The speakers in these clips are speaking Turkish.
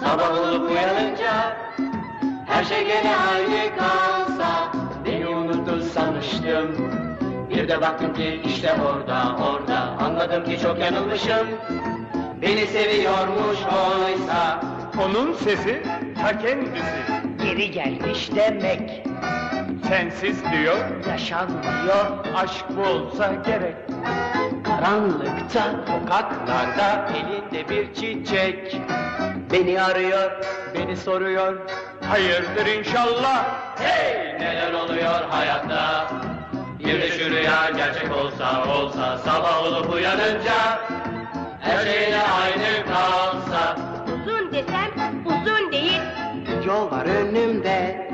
Sabah olup uyanınca her şey gene aynı kalsa. Beni unuttu sanmıştım Bir de baktım ki işte orada orada. Anladım ki çok yanılmışım Beni seviyormuş oysa. Onun sesi ta kendisi. Geri gelmiş demek. Sensiz diyor, Yaşanmıyor. Aşk bu olsa gerek. Karanlıkta, sokaklarda elinde bir çiçek. Beni arıyor, beni soruyor. Hayırdır inşallah. Hey neler oluyor hayatta? Bir de şu rüya gerçek olsa olsa Sabah olup uyanınca Her şeyle aynı kalsa. Uzun desem uzun değil. Yol var önümde.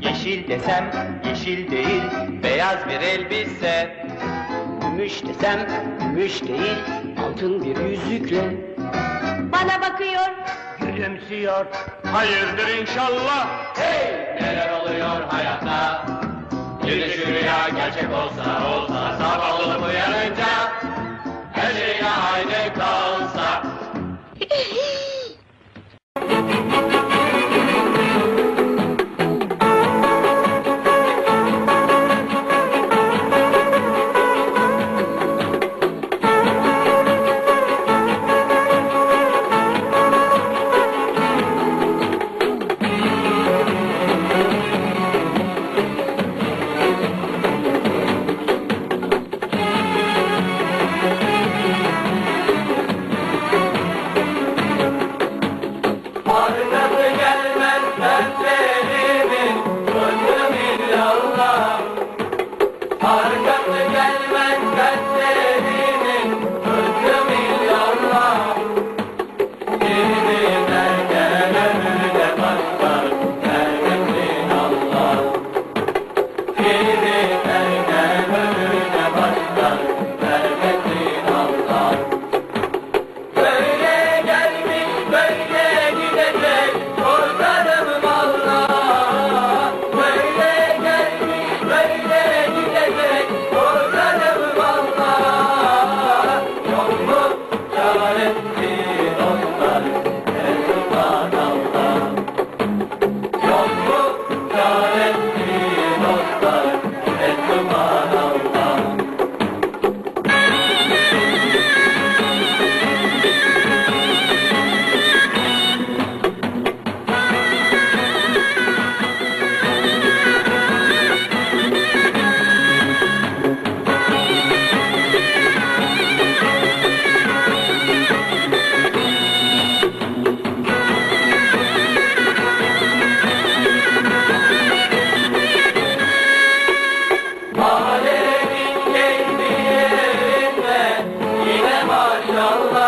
Yeşil desem yeşil değil. Beyaz bir elbise Gümüş desem gümüş değil Altın bir yüzükle. Bana bakıyor. Gülümsüyor. Hayırdır inşallah. Hey! Neler oluyor hayatta? Bir de şu rüya gerçek olsa olsa Sabah olup uyanınca Arkası Allah.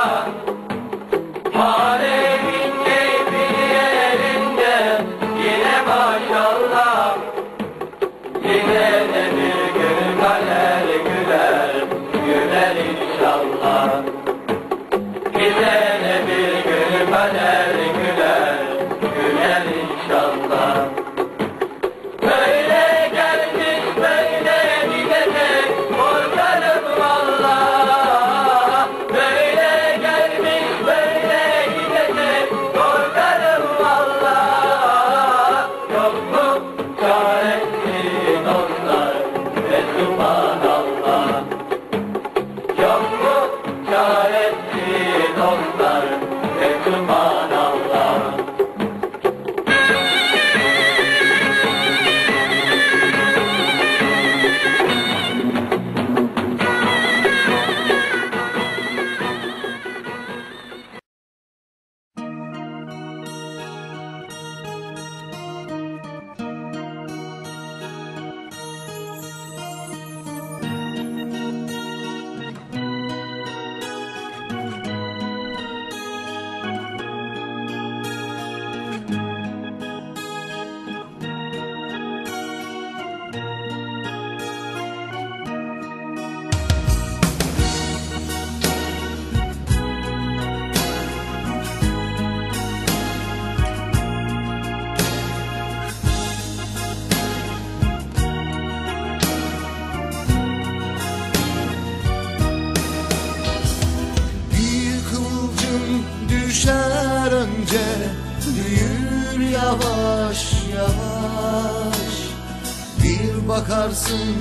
Bakarsın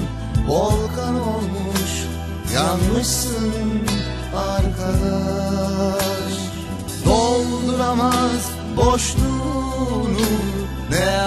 volkan olmuş yanmışsın arkadaş. Dolduramaz boşluğunu ne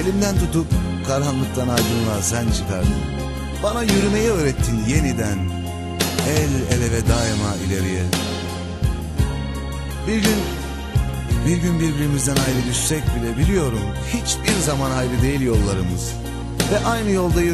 Elimden tutup karanlıktan aydınlığa sen çıkardın. Bana yürümeyi öğrettin yeniden. El ele ve daima ileriye. Bir gün bir gün birbirimizden ayrı düşsek bile biliyorum hiçbir zaman ayrı değil yollarımız. Ve aynı yolda yürü